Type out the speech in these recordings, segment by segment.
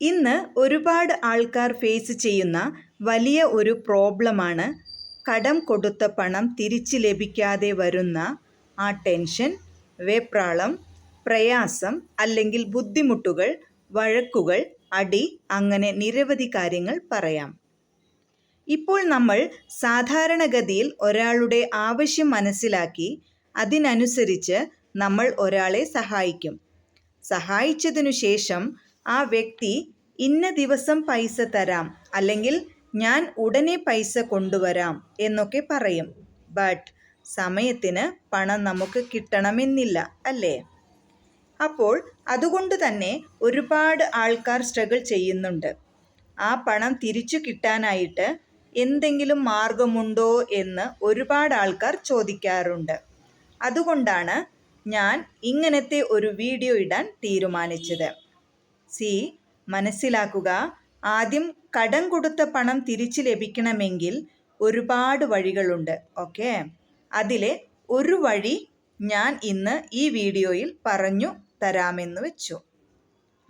ഇന്ന് ഒരുപാട് ആൾക്കാർ ഫേസ് ചെയ്യുന്ന വലിയ ഒരു പ്രോബ്ലമാണ് കടം കൊടുത്ത പണം തിരിച്ച് ലഭിക്കാതെ വരുന്ന ആ ടെൻഷൻ വേപ്രാളം പ്രയാസം അല്ലെങ്കിൽ ബുദ്ധിമുട്ടുകൾ വഴക്കുകൾ അടി അങ്ങനെ നിരവധി കാര്യങ്ങൾ പറയാം. ഇപ്പോൾ നമ്മൾ സാധാരണഗതിയിൽ ഒരാളുടെ ആവശ്യം മനസ്സിലാക്കി അതിനനുസരിച്ച് നമ്മൾ ഒരാളെ സഹായിക്കും. സഹായിച്ചതിനു ശേഷം ആ വ്യക്തി ഇന്ന ദിവസം പൈസ തരാം അല്ലെങ്കിൽ ഞാൻ ഉടനെ പൈസ കൊണ്ടുവരാം എന്നൊക്കെ പറയും. ബട്ട് സമയത്തിന് പണം നമുക്ക് കിട്ടണമെന്നില്ല അല്ലേ? അപ്പോൾ അതുകൊണ്ട് തന്നെ ഒരുപാട് ആൾക്കാർ സ്ട്രഗിൾ ചെയ്യുന്നുണ്ട്. ആ പണം തിരിച്ചു കിട്ടാനായിട്ട് എന്തെങ്കിലും മാർഗമുണ്ടോ എന്ന് ഒരുപാട് ആൾക്കാർ ചോദിക്കാറുണ്ട്. അതുകൊണ്ടാണ് ഞാൻ ഇങ്ങനത്തെ ഒരു വീഡിയോ ഇടാൻ തീരുമാനിച്ചത്. സി മനസ്സിലാക്കുക. ആദ്യം കടം കൊടുത്ത പണം തിരിച്ചു ലഭിക്കണമെങ്കിൽ ഒരുപാട് വഴികളുണ്ട്. ഓക്കെ? അതിലെ ഒരു വഴി ഞാൻ ഇന്ന് ഈ വീഡിയോയിൽ പറഞ്ഞു തരാമെന്ന് വെച്ചു.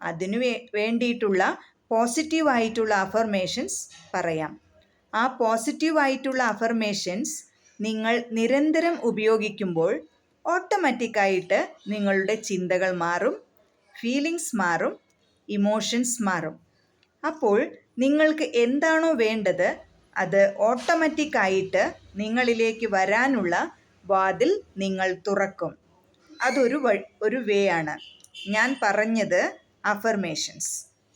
അതിനു വേ വേണ്ടിയിട്ടുള്ള പോസിറ്റീവായിട്ടുള്ള അഫർമേഷൻസ് പറയാം. ആ പോസിറ്റീവായിട്ടുള്ള അഫർമേഷൻസ് നിങ്ങൾ നിരന്തരം ഉപയോഗിക്കുമ്പോൾ ഓട്ടോമാറ്റിക്കായിട്ട് നിങ്ങളുടെ ചിന്തകൾ മാറും ഫീലിങ്സ് മാറും ഇമോഷൻസ് മാറും. അപ്പോൾ നിങ്ങൾക്ക് എന്താണോ വേണ്ടത് അത് ഓട്ടോമാറ്റിക്കായിട്ട് നിങ്ങളിലേക്ക് വരാനുള്ള വാതിൽ നിങ്ങൾ തുറക്കും. അതൊരു ഒരു വേ ആണ്. ഞാൻ പറഞ്ഞത് അഫർമേഷൻസ്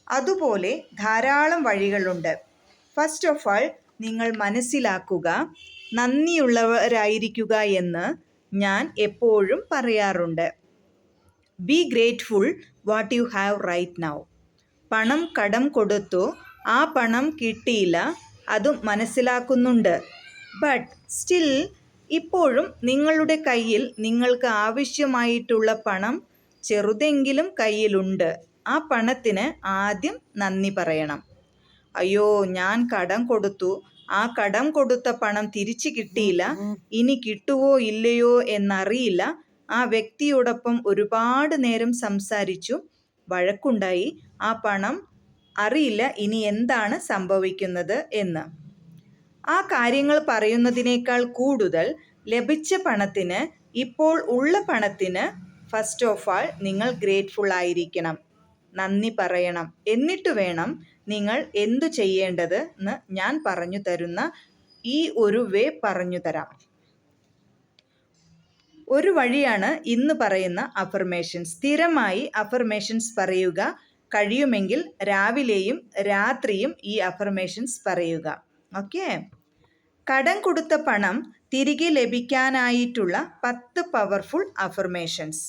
അതുപോലെ ധാരാളം വഴികളുണ്ട്. ഫസ്റ്റ് ഓഫ് ആൾ നിങ്ങൾ മനസ്സിലാക്കുക നന്ദിയുള്ളവരായിരിക്കുക എന്ന് ഞാൻ എപ്പോഴും പറയാറുണ്ട്. Be grateful what you have right now പണം കടം കൊടുത്തു ആ പണം കിട്ടിയില്ല അതും മനസ്സിലാക്കുന്നുണ്ട്. ബട്ട് സ്റ്റിൽ ഇപ്പോഴും നിങ്ങളുടെ കയ്യിൽ നിങ്ങൾക്ക് ആവശ്യമായിട്ടുള്ള പണം ചെറുതെങ്കിലും കയ്യിലുണ്ട്. ആ പണത്തിന് ആദ്യം നന്ദി പറയണം. അയ്യോ ഞാൻ കടം കൊടുത്തു. ആ കടം കൊടുത്ത പണം തിരിച്ചു കിട്ടിയില്ല. ഇനി കിട്ടുവോ ഇല്ലയോ എന്നറിയില്ല. ആ വ്യക്തിയോടൊപ്പം ഒരുപാട് നേരം സംസാരിച്ചു. വഴക്കുണ്ടായി. ആ പണം അറിയില്ല ഇനി എന്താണ് സംഭവിക്കുന്നത് എന്ന്. ആ കാര്യങ്ങൾ പറയുന്നതിനേക്കാൾ കൂടുതൽ ലഭിച്ച പണത്തിന് ഇപ്പോൾ ഉള്ള പണത്തിന് ഫസ്റ്റ് ഓഫ് ആൾ നിങ്ങൾ ഗ്രേറ്റ്ഫുൾ ആയിരിക്കണം. നന്ദി പറയണം. എന്നിട്ട് വേണം നിങ്ങൾ എന്തു ചെയ്യേണ്ടത് എന്ന് ഞാൻ പറഞ്ഞു തരുന്ന ഈ ഒരു വേ പറഞ്ഞു തരാം. ഒരു വഴിയാണ് ഇന്ന് പറയുന്ന അഫർമേഷൻസ് സ്ഥിരമായി അഫർമേഷൻസ് പറയുക കഴിയുമെങ്കിൽ രാവിലെയും രാത്രിയും ഈ അഫർമേഷൻസ് പറയുക. ഓക്കെ കടം കൊടുത്ത പണം തിരികെ ലഭിക്കാനായിട്ടുള്ള പത്ത് പവർഫുൾ അഫർമേഷൻസ്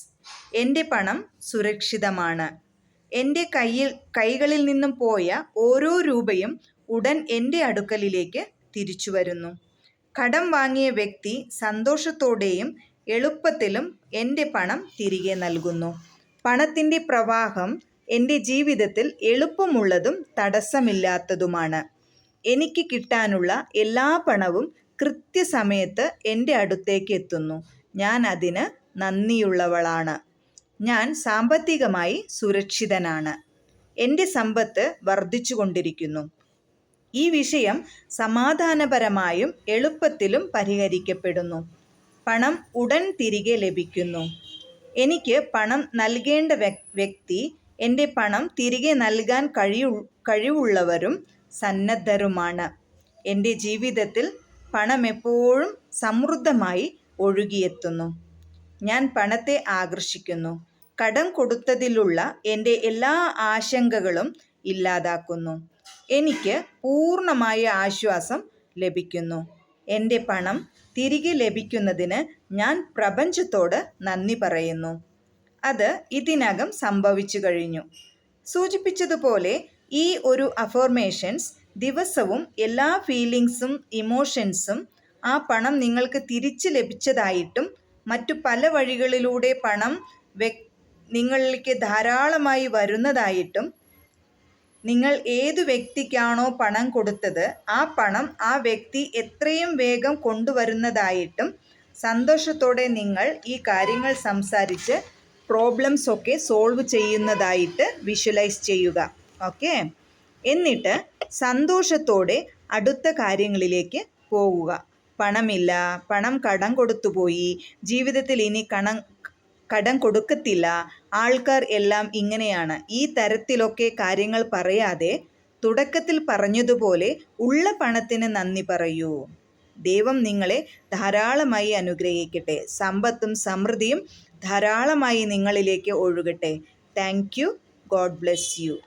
എന്റെ പണം സുരക്ഷിതമാണ്. എന്റെ കയ്യിൽ കൈകളിൽ നിന്നും പോയ ഓരോ രൂപയും ഉടൻ എന്റെ അടുക്കലിലേക്ക് തിരിച്ചു വരുന്നു. കടം വാങ്ങിയ വ്യക്തി സന്തോഷത്തോടെയും എളുപ്പത്തിലും എന്റെ പണം തിരികെ നൽകുന്നു. പണത്തിന്റെ പ്രവാഹം എന്റെ ജീവിതത്തിൽ എളുപ്പമുള്ളതും തടസ്സമില്ലാത്തതുമാണ്. എനിക്ക് കിട്ടാനുള്ള എല്ലാ പണവും കൃത്യസമയത്ത് എന്റെ അടുത്തേക്ക് എത്തുന്നു. ഞാൻ അതിന് നന്ദിയുള്ളവളാണ്. ഞാൻ സാമ്പത്തികമായി സുരക്ഷിതനാണ്. എന്റെ സമ്പത്ത് വർദ്ധിച്ചുകൊണ്ടിരിക്കുന്നു. ഈ വിഷയം സമാധാനപരമായും എളുപ്പത്തിലും പരിഹരിക്കപ്പെടുന്നു. പണം ഉടൻ തിരികെ ലഭിക്കുന്നു. എനിക്ക് പണം നൽകേണ്ട വ്യക്തി എന്റെ പണം തിരികെ നൽകാൻ കഴിയു കഴിവുള്ളവരും സന്നദ്ധരുമാണ്. എന്റെ ജീവിതത്തിൽ പണം എപ്പോഴും സമൃദ്ധമായി ഒഴുകിയെത്തുന്നു. ഞാൻ പണത്തെ ആകർഷിക്കുന്നു. കടം കൊടുത്തതിലുള്ള എന്റെ എല്ലാ ആശങ്കകളും ഇല്ലാതാക്കുന്നു. എനിക്ക് പൂർണമായ ആശ്വാസം ലഭിക്കുന്നു. എന്റെ പണം തിരികെ ലഭിക്കുന്നതിന് ഞാൻ പ്രപഞ്ചത്തോട് നന്ദി പറയുന്നു. അത് ഇതിനകം സംഭവിച്ചു കഴിഞ്ഞു. സൂചിപ്പിച്ചതുപോലെ ഈ ഒരു അഫോർമേഷൻസ് ദിവസവും എല്ലാ ഫീലിങ്സും ഇമോഷൻസും ആ പണം നിങ്ങൾക്ക് തിരിച്ച് ലഭിച്ചതായിട്ടും മറ്റു പല വഴികളിലൂടെ പണം നിങ്ങളിലേക്ക് ധാരാളമായി വരുന്നതായിട്ടും നിങ്ങൾ ഏതു വ്യക്തിക്കാണോ പണം കൊടുത്തത് ആ പണം ആ വ്യക്തി എത്രയും വേഗം കൊണ്ടുവരുന്നതായിട്ടും സന്തോഷത്തോടെ നിങ്ങൾ ഈ കാര്യങ്ങൾ സംസാരിച്ച് പ്രോബ്ലംസ് ഒക്കെ സോൾവ് ചെയ്യുന്നതായിട്ട് വിഷ്വലൈസ് ചെയ്യുക. ഓക്കെ എന്നിട്ട് സന്തോഷത്തോടെ അടുത്ത കാര്യങ്ങളിലേക്ക് പോവുക. പണമില്ല പണം കടം കൊടുത്തുപോയി ജീവിതത്തിൽ ഇനി കണം കടം കൊടുക്കത്തില്ല. ആൾക്കാർ എല്ലാം ഇങ്ങനെയാണ്. ഈ തരത്തിലൊക്കെ കാര്യങ്ങൾ പറയാതെ തുടക്കത്തിൽ പറഞ്ഞതുപോലെ ഉള്ള പണത്തിന് നന്ദി പറയൂ. ദൈവം നിങ്ങളെ ധാരാളമായി അനുഗ്രഹിക്കട്ടെ. സമ്പത്തും സമൃദ്ധിയും ധാരാളമായി നിങ്ങളിലേക്ക് ഒഴുകട്ടെ. Thank you. God bless you.